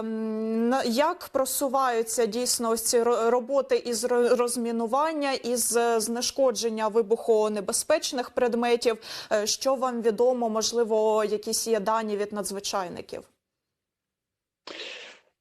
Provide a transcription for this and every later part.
Ем, Як просуваються дійсно ось ці роботи із розмінування, із е, знешкодження вибухонебезпечних предметів? Е, Що вам відомо? Можливо, якісь є дані від надзвичайників?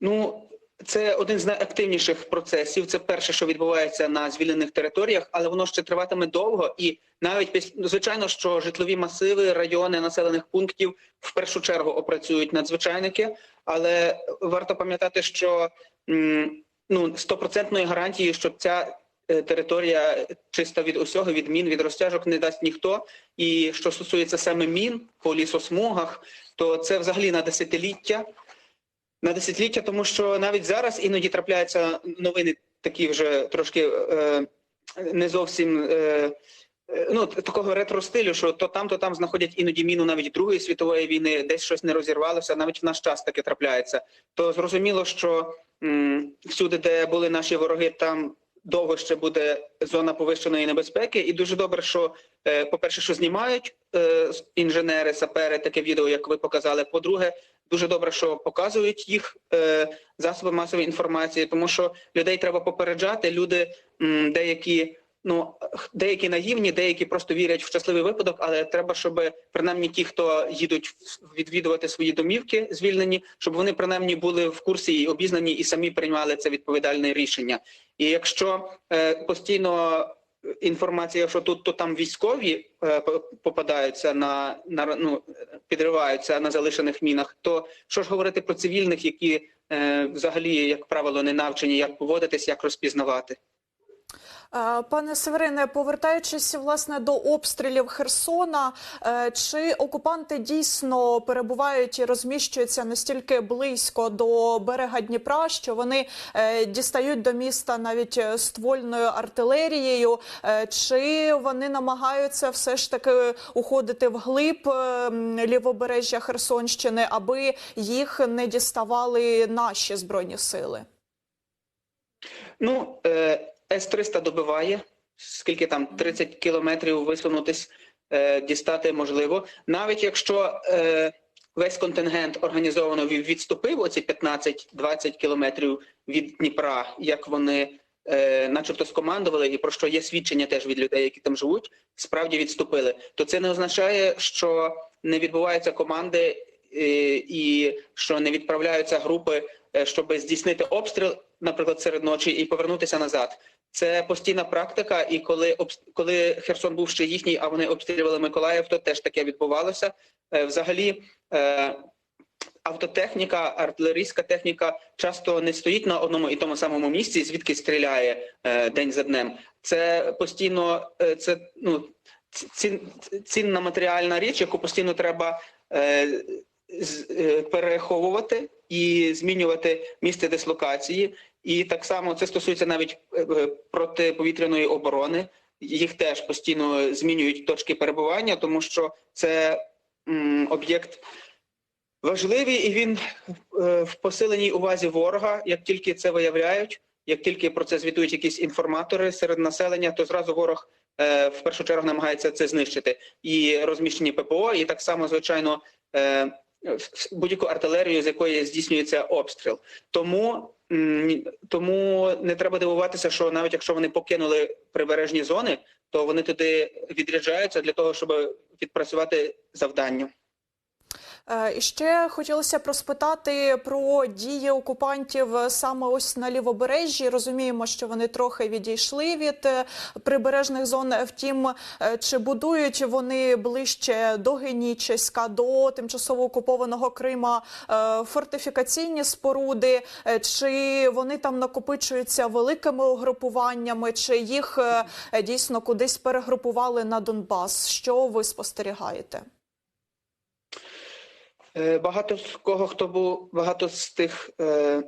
Ну, це один з найактивніших процесів. Це перше, що відбувається на звільнених територіях, але воно ще триватиме довго. І навіть звичайно, що житлові масиви, райони населених пунктів в першу чергу опрацюють надзвичайники. Але варто пам'ятати, що ну стопроцентної гарантії, що ця е, територія чиста від усього, від мін, від розтяжок не дасть ніхто. І що стосується саме мін по лісосмугах, то це взагалі на десятиліття на десятиліття, тому що навіть зараз іноді трапляються новини такі вже трошки е, не зовсім е, е, ну такого ретро стилю, що то там, то там знаходять іноді міну навіть Другої світової війни, десь щось не розірвалося. Навіть в наш час таке трапляється. То зрозуміло, що м, всюди, де були наші вороги, там. Довго ще буде зона повищеної небезпеки, і дуже добре, що е, по-перше, що знімають е, інженери, сапери, таке відео, як ви показали. По-друге, дуже добре, що показують їх е, засоби масової інформації, тому що людей треба попереджати. Люди деякі. Ну деякі наївні, деякі просто вірять в щасливий випадок, але треба, щоб принаймні ті, хто їдуть відвідувати свої домівки, звільнені, щоб вони принаймні були в курсі і обізнані, і самі приймали це відповідальне рішення. І якщо е, постійно інформація, що тут то там військові е, попадаються на на ну, підриваються на залишених мінах, то що ж говорити про цивільних, які е, взагалі, як правило, не навчені, як поводитись, як розпізнавати. Пане Северине, повертаючись власне до обстрілів Херсона, е, чи окупанти дійсно перебувають і розміщуються настільки близько до берега Дніпра, що вони е, дістають до міста навіть е, ствольною артилерією, чи вони намагаються все ж таки уходити вглиб е, м, лівобережжя Херсонщини, аби їх не діставали наші збройні сили? Ну С-300 добиває, скільки там 30 кілометрів висунутись, е, дістати можливо. Навіть якщо е, весь контингент організовано від- відступив, оці 15-20 кілометрів від Дніпра, як вони е, начебто скомандували, і про що є свідчення теж від людей, які там живуть, справді відступили, то це не означає, що не відбуваються команди е, і що не відправляються групи, е, щоб здійснити обстріл, наприклад, серед ночі і повернутися назад. Це постійна практика, і коли коли Херсон був ще їхній, а вони обстрілювали Миколаїв, то теж таке відбувалося. Е, Взагалі, е, автотехніка, артилерійська техніка часто не стоїть на одному і тому самому місці, звідки стріляє е, день за днем. Це постійно це ну цін, цінна матеріальна річ, яку постійно треба переховувати і змінювати місце дислокації. І так само це стосується навіть е, е, протиповітряної оборони. Їх теж постійно змінюють точки перебування, тому що це об'єкт важливий, і він е, в посиленій увазі ворога. Як тільки це виявляють, як тільки про це звітують якісь інформатори серед населення, то зразу ворог в першу чергу намагається це знищити. І розміщені ППО, і так само, звичайно, будь-яку артилерію, з якої здійснюється обстріл. Тому тому не треба дивуватися, що навіть якщо вони покинули прибережні зони, то вони туди відряджаються для того, щоб відпрацювати завдання. Е, І ще хотілося б розпитати про дії окупантів саме ось на лівобережжі. Розуміємо, що вони трохи відійшли від е, прибережних зон. Втім, е, чи будують вони ближче до Генічеська, до тимчасово окупованого Крима фортифікаційні споруди, чи вони там накопичуються великими угрупуваннями, чи їх дійсно кудись перегрупували на Донбас? Що ви спостерігаєте? Е, Багато з кого хто був багато з тих е,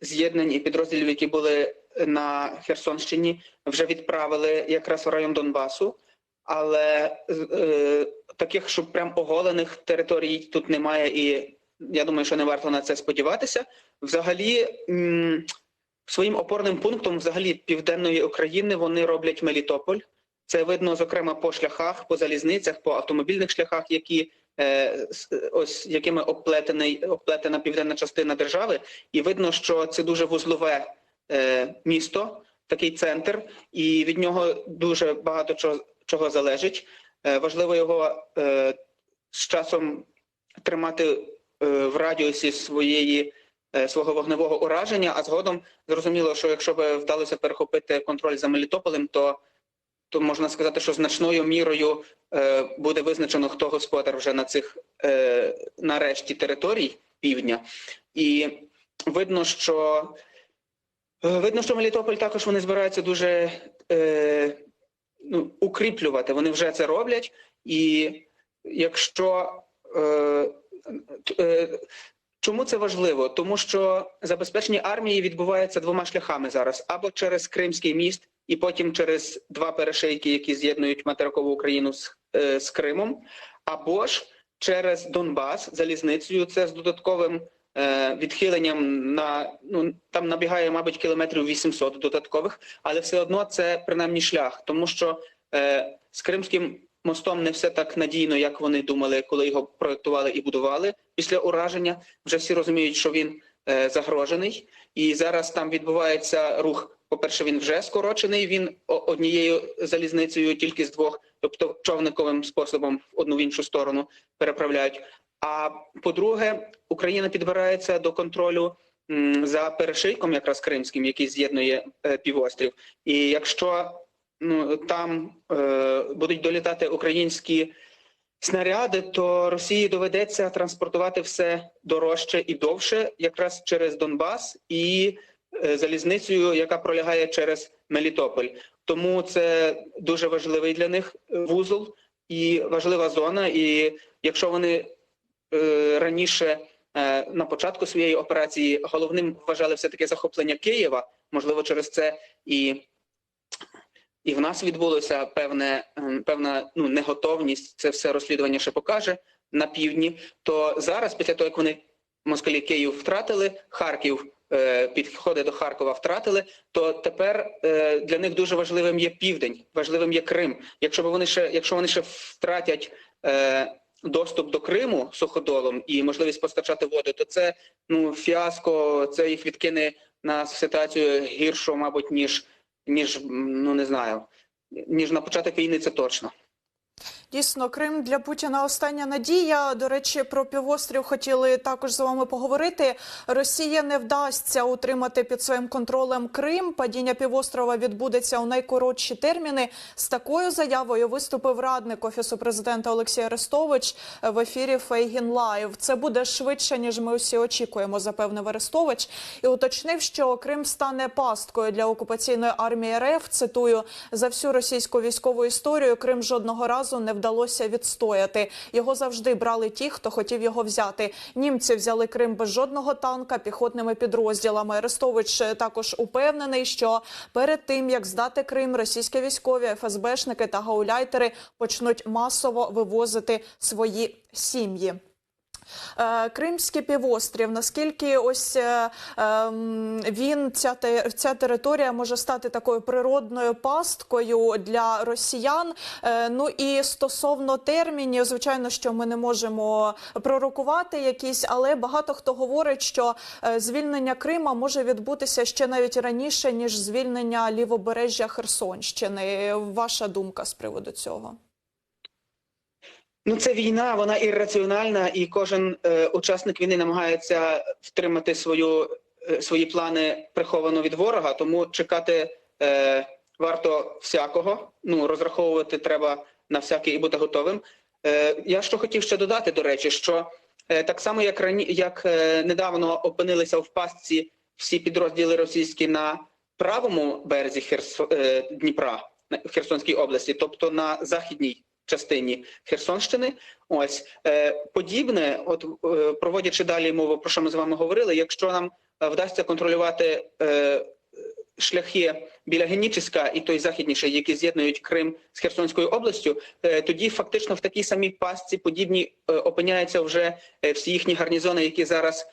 з'єднань і підрозділів, які були на Херсонщині, вже відправили якраз в район Донбасу, але е, таких, щоб прям оголених територій тут немає, і я думаю, що не варто на це сподіватися. Взагалі, своїм опорним пунктом, взагалі, південної України вони роблять Мелітополь. Це видно, зокрема, по шляхах, по залізницях, по автомобільних шляхах, які ось якими обплетений обплетена південна частина держави, і видно, що це дуже вузлове е, місто, такий центр, і від нього дуже багато чого, чого залежить. Е, важливо його е, з часом тримати е, в радіусі своєї е, свого вогневого ураження, а згодом зрозуміло, що якщо б вдалося перехопити контроль за Мелітополем, то то можна сказати, що значною мірою е, буде визначено, хто господар вже на цих е, нарешті територій півдня, і видно, що е, видно, що Мелітополь також вони збираються дуже ну, укріплювати. Вони вже це роблять, і якщо Чому це важливо? Тому що забезпечення армії відбувається двома шляхами зараз: або через Кримський міст, і потім через два перешийки, які з'єднують материкову Україну з, е, з Кримом, або ж через Донбас залізницею. Це з додатковим е, відхиленням на ну там набігає, мабуть, кілометрів 800 додаткових, але все одно це принаймні шлях, тому що е, з Кримським мостом не все так надійно, як вони думали, коли його проектували і будували після ураження. Вже всі розуміють, що він е, загрожений, і зараз там відбувається рух. По-перше, він вже скорочений. Він однією залізницею, тільки з двох, тобто човниковим способом в одну в іншу сторону переправляють. А по-друге, Україна підбирається до контролю за перешийком, якраз кримським, який з'єднує е, півострів. І якщо ну там е, будуть долітати українські снаряди, то Росії доведеться транспортувати все дорожче і довше, якраз через Донбас і залізницею, яка пролягає через Мелітополь. Тому це дуже важливий для них е, вузол і важлива зона. І якщо вони е, раніше е, на початку своєї операції головним вважали все таки захоплення Києва, можливо, через це і і в нас відбулося певне, певна ну, неготовність, це все розслідування ще покаже на півдні. То зараз, після того, як вони москалі Київ втратили, Харків е, підходи до Харкова втратили, то тепер е, для них дуже важливим є південь, важливим є Крим. Якщо вони ще, якщо вони ще втратять е, доступ до Криму суходолом і можливість постачати воду, то це ну фіаско, це їх відкине на ситуацію гіршу, мабуть, ніж ніж ну не знаю, ніж на початок війни, це точно. Дійсно, Крим для Путіна остання надія. До речі, про півострів хотіли також з вами поговорити. Росія не вдасться утримати під своїм контролем Крим. Падіння півострова відбудеться у найкоротші терміни. З такою заявою виступив радник офісу президента Олексій Арестович в ефірі Фейгін Лайв. Це буде швидше ніж ми усі очікуємо, запевнив Арестович і уточнив, що Крим стане пасткою для окупаційної армії РФ. Цитую за всю російську військову історію. Крим жодного разу не вдалося відстояти. Його завжди брали ті, хто хотів його взяти. Німці взяли Крим без жодного танка піхотними підрозділами. Арестович е, також упевнений, що перед тим як здати Крим, російські військові ФСБшники та гауляйтери почнуть масово вивозити свої сім'ї. Е, Кримський півострів. Наскільки ось е, ем, він ця ця територія може стати такою природною пасткою для росіян? Е, Ну і стосовно термінів, звичайно, що ми не можемо пророкувати якісь, але багато хто говорить, що звільнення Крима може відбутися ще навіть раніше ніж звільнення лівобережжя Херсонщини. Ваша думка з приводу цього? Ну, це війна, вона ірраціональна, і кожен е, учасник війни намагається втримати свою, е, свої плани приховано від ворога. Тому чекати е, варто всякого. Ну розраховувати треба на всяке і бути готовим. Е, я що хотів ще додати, до речі, що е, так само як рані, як е, недавно опинилися в пастці всі підрозділи російські на правому березі Херсо, е, Дніпра на- Херсонській області, тобто на західній частині Херсонщини. Ось е, подібне, от е, проводячи далі мову, про що ми з вами говорили, якщо нам е, вдасться контролювати шляхи біля Геніческа і той західніший, які з'єднують Крим з Херсонською областю, тоді фактично в такій самій пастці подібні опиняються вже всі їхні гарнізони, які зараз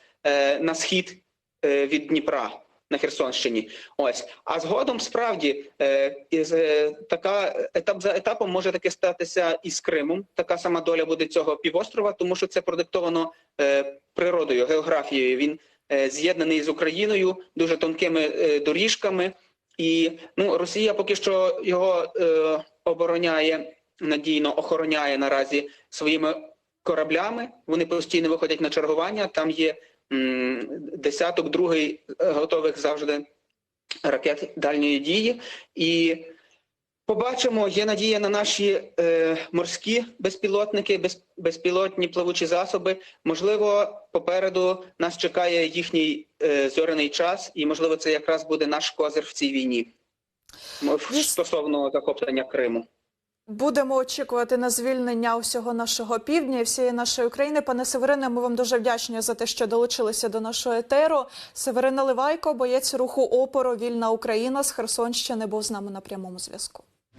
на схід від Дніпра. На Херсонщині. Ось а згодом справді е, е, така етап за етапом може таки статися і з Кримом. Така сама доля буде цього півострова, тому що це продиктовано е, природою, географією. Він е, з'єднаний з Україною дуже тонкими е, доріжками, і ну Росія поки що його е, обороняє надійно, охороняє наразі своїми кораблями. Вони постійно виходять на чергування. Там є десяток, другий е, готових завжди ракет дальньої дії. І побачимо, є надія на наші е, морські безпілотники, без, безпілотні плавучі засоби. Можливо, попереду нас чекає їхній е, зоряний час, і можливо, це якраз буде наш козир в цій війні. Стосовно захоплення Криму. Будемо очікувати на звільнення усього нашого півдня і всієї нашої України. Пане Северине, ми вам дуже вдячні за те, що долучилися до нашого етеру. Северина Ливайко, боєць руху опору Вільна Україна з Херсонщини, був з нами на прямому зв'язку.